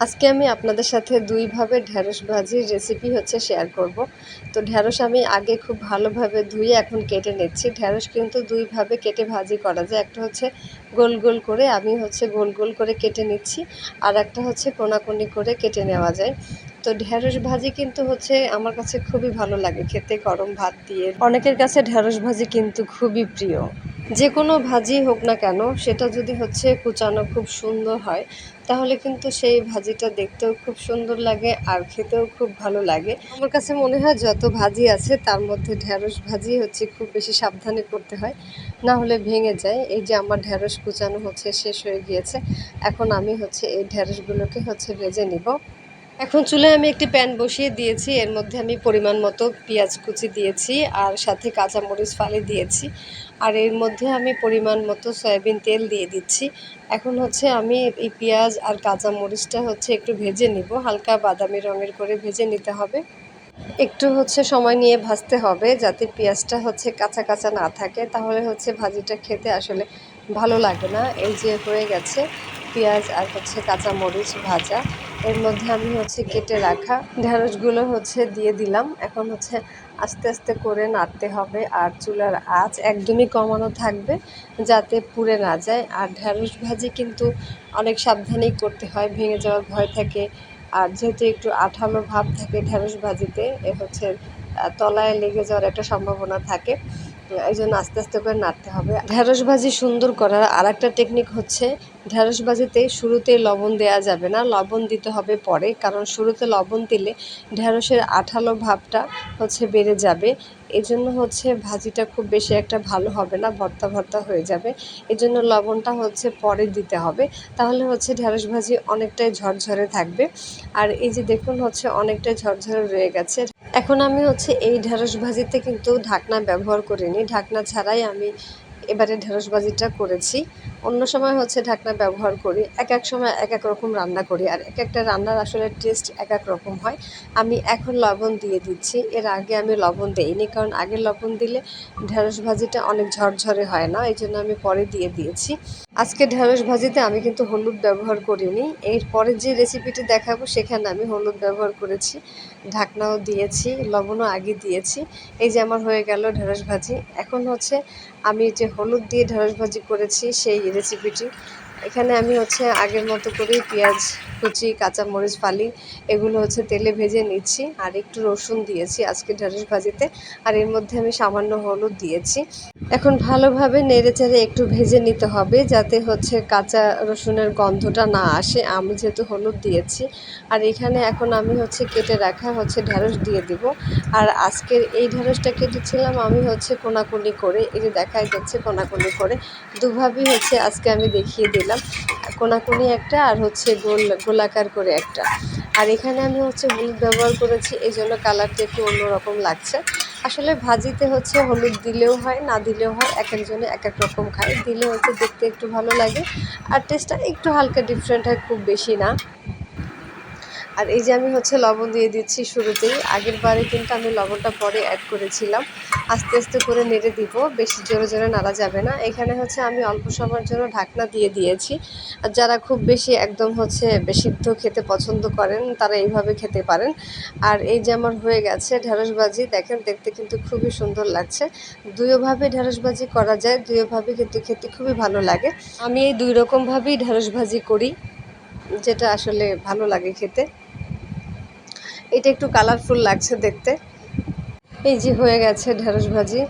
আজকে আমি আপনাদের সাথে দুইভাবে ঢ্যাঁড়স ভাজির রেসিপি হচ্ছে শেয়ার করব। তো ঢ্যাঁড়স আমি আগে খুব ভালোভাবে ধুয়ে এখন কেটে নিচ্ছি। ঢ্যাঁড়স কিন্তু দুইভাবে কেটে ভাজি করা যায়। একটা হচ্ছে গোল গোল করে, আমি হচ্ছে গোল গোল করে কেটে নিচ্ছি। আর একটা হচ্ছে কোনাকুনি করে কেটে নেওয়া যায়। তো ঢ্যাঁড়স ভাজি কিন্তু হচ্ছে আমার কাছে খুবই ভালো লাগে খেতে গরম ভাত দিয়ে। অনেকের কাছে ঢ্যাঁড়স ভাজি কিন্তু খুবই প্রিয়। যে কোনো ভাজি হোক না কেন, সেটা যদি হচ্ছে কুচানো খুব সুন্দর হয়, তাহলে কিন্তু সেই ভাজিটা দেখতেও খুব সুন্দর লাগে আর খেতেও খুব ভালো লাগে। আমার কাছে মনে হয় যত ভাজি আছে, তার মধ্যে ঢ্যাঁড়স ভাজি হচ্ছে খুব বেশি সাবধানে করতে হয়, না হলে ভেঙে যায়। এই যে আমার ঢ্যাঁড়স কুচানো হচ্ছে, শেষ হয়ে গিয়েছে। এখন আমি হচ্ছে এই ঢ্যাঁড়সগুলোকে হচ্ছে ভেজে নিব। এখন চুলায় আমি একটি প্যান বসিয়ে দিয়েছি, এর মধ্যে আমি পরিমাণ মতো পেঁয়াজ কুচি দিয়েছি আর সাথে কাঁচামরিচ ফালি দিয়েছি। আর এর মধ্যে আমি পরিমাণ মতো সয়াবিন তেল দিয়ে দিচ্ছি। এখন হচ্ছে আমি এই পেঁয়াজ আর কাঁচামরিচটা হচ্ছে একটু ভেজে নিব। হালকা বাদামি রঙের করে ভেজে নিতে হবে। একটু হচ্ছে সময় নিয়ে ভাজতে হবে যাতে পেঁয়াজটা হচ্ছে কাঁচা কাঁচা না থাকে। তাহলে হচ্ছে ভাজিটা খেতে আসলে ভালো লাগে না। এই যে হয়ে গেছে পেঁয়াজ আর হচ্ছে কাঁচা মরিচ ভাজা। এর মধ্যে আমি হচ্ছে কেটে রাখা ঢেঁড়সগুলো হচ্ছে দিয়ে দিলাম। এখন হচ্ছে আস্তে আস্তে করে নাড়তে হবে আর চুলার আঁচ একদমই কমানো থাকবে যাতে পুড়ে না যায়। আর ঢেঁড়স ভাজি কিন্তু অনেক সাবধানেই করতে হয়, ভেঙে যাওয়ার ভয় থাকে। আর যেহেতু একটু আঠালো ভাব থাকে ঢেঁড়স ভাজিতে, এ হচ্ছে তলায় লেগে যাওয়ার একটা সম্ভাবনা থাকে। এই জন্য আস্তে আস্তে করে নাড়তে হবে। ঢেঁড়স ভাজি সুন্দর করার আর একটা টেকনিক হচ্ছে ঢেঁড়স ভাজিতে শুরুতে লবণ দেওয়া যাবে না, লবণ দিতে হবে পরে, কারণ শুরুতে লবণ দিলে ঢেঁড়সের আঠালো ভাবটা হচ্ছে বেড়ে যাবে। এজন্য হচ্ছে ভাজিটা খুব বেশি একটা ভালো হবে না, ভর্তা ভর্তা হয়ে যাবে। এজন্য লবণটা হচ্ছে পরে দিতে হবে, তাহলে হচ্ছে ঢেঁড়স ভাজি অনেকটাই ঝরঝরে থাকবে। আর এই যে দেখুন হচ্ছে অনেকটাই ঝরঝরে রয়ে গেছে। এখন আমি হচ্ছে এই ঢেঁড়স ভাজিতে কিন্তু ঢাকনা ব্যবহার করিনি। ঢাকনা ছাড়াই আমি এবারে ঢেঁড়স ভাজিটা করেছি। অন্য সময় হচ্ছে ঢাকনা ব্যবহার করি, এক এক সময় এক এক রকম রান্না করি আর এক একটা রান্নার আসলে টেস্ট এক এক রকম হয়। আমি এখন লবণ দিয়ে দিচ্ছি, এর আগে আমি লবণ দেইনি কারণ আগে লবণ দিলে ঢেঁড়স ভাজিটা অনেক ঝরঝরে হয় না, এই জন্য আমি পরে দিয়ে দিয়েছি। আজকে ঢেঁড়স ভাজিতে আমি কিন্তু হলুদ ব্যবহার করিনি, এর পরে যে রেসিপিটি দেখাবো সেখানে আমি হলুদ ব্যবহার করেছি, ঢাকনাও দিয়েছি, লবণও আগে দিয়েছি, এই যে আমার হয়ে গেল ঢেঁড়স ভাজি। এখন হচ্ছে আমি যে হলুদ দিয়ে ঢেঁড়স ভাজি করেছি, সেই রেসিপিটি এখানে আমি হচ্ছে আগের মতো করেই পেঁয়াজ, কুচি, কাঁচামরিচ, ফালি এগুলো হচ্ছে তেলে ভেজে নিচ্ছি আর একটু রসুন দিয়েছি আজকে ঢেঁড়স ভাজিতে। আর এর মধ্যে আমি সামান্য হলুদ দিয়েছি। এখন ভালোভাবে নেড়ে চেড়ে একটু ভেজে নিতে হবে যাতে হচ্ছে কাঁচা রসুনের গন্ধটা না আসে। আমি যেহেতু হলুদ দিয়েছি। আর এখানে এখন আমি হচ্ছে কেটে রাখা হচ্ছে ঢেঁড়স দিয়ে দিব। আর আজকের এই ঢেঁড়সটা কেটেছিলাম আমি হচ্ছে কোনাকুনি করে। এই যে দেখাই যাচ্ছে কোনাকুনি করে। দুভাবেই হচ্ছে আজকে আমি দেখিয়ে দিলাম কোনাকুনি একটা আর হচ্ছে গোল, গোলাকার করে একটা। আর এখানে আমি হচ্ছে হলুদ ব্যবহার করেছি, এই জন্য কালারটা একটু অন্যরকম লাগছে। আসলে ভাজিতে হচ্ছে হলুদ দিলেও হয়, না দিলেও হয়, এক একজনে এক এক রকম খায়। দিলে হচ্ছে দেখতে একটু ভালো লাগে, আর টেস্টটা একটু হালকা ডিফারেন্ট হয়, খুব বেশি না। আর এই যে আমি হচ্ছে লবণ দিয়ে দিচ্ছি শুরুতেই। আগের বারে কিন্তু আমি লবণটা পরে অ্যাড করেছিলাম। আস্তে আস্তে করে নেড়ে দিব, বেশি জোরে জোরে নাড়া যাবে না। এখানে হচ্ছে আমি অল্প সময়ের জন্য ঢাকনা দিয়ে দিয়েছি। আর যারা খুব বেশি একদম হচ্ছে সিদ্ধ খেতে পছন্দ করেন, তারা এইভাবে খেতে পারেন। আর এই যে আমার হয়ে গেছে ঢেঁড়সবাজি দেখেন দেখতে কিন্তু খুবই সুন্দর লাগছে। দুইভাবে ঢেঁড়সবাজি করা যায় দুইভাবে কিন্তু খেতে খুবই ভালো লাগে। আমি এই দুই রকমভাবেই ঢেঁড়সভাজি করি, যেটা আসলে ভালো লাগে খেতে। এটা একটু কালারফুল লাগছে দেখতে। এই যে হয়ে গেছে ঢেঁড়স ভাজি।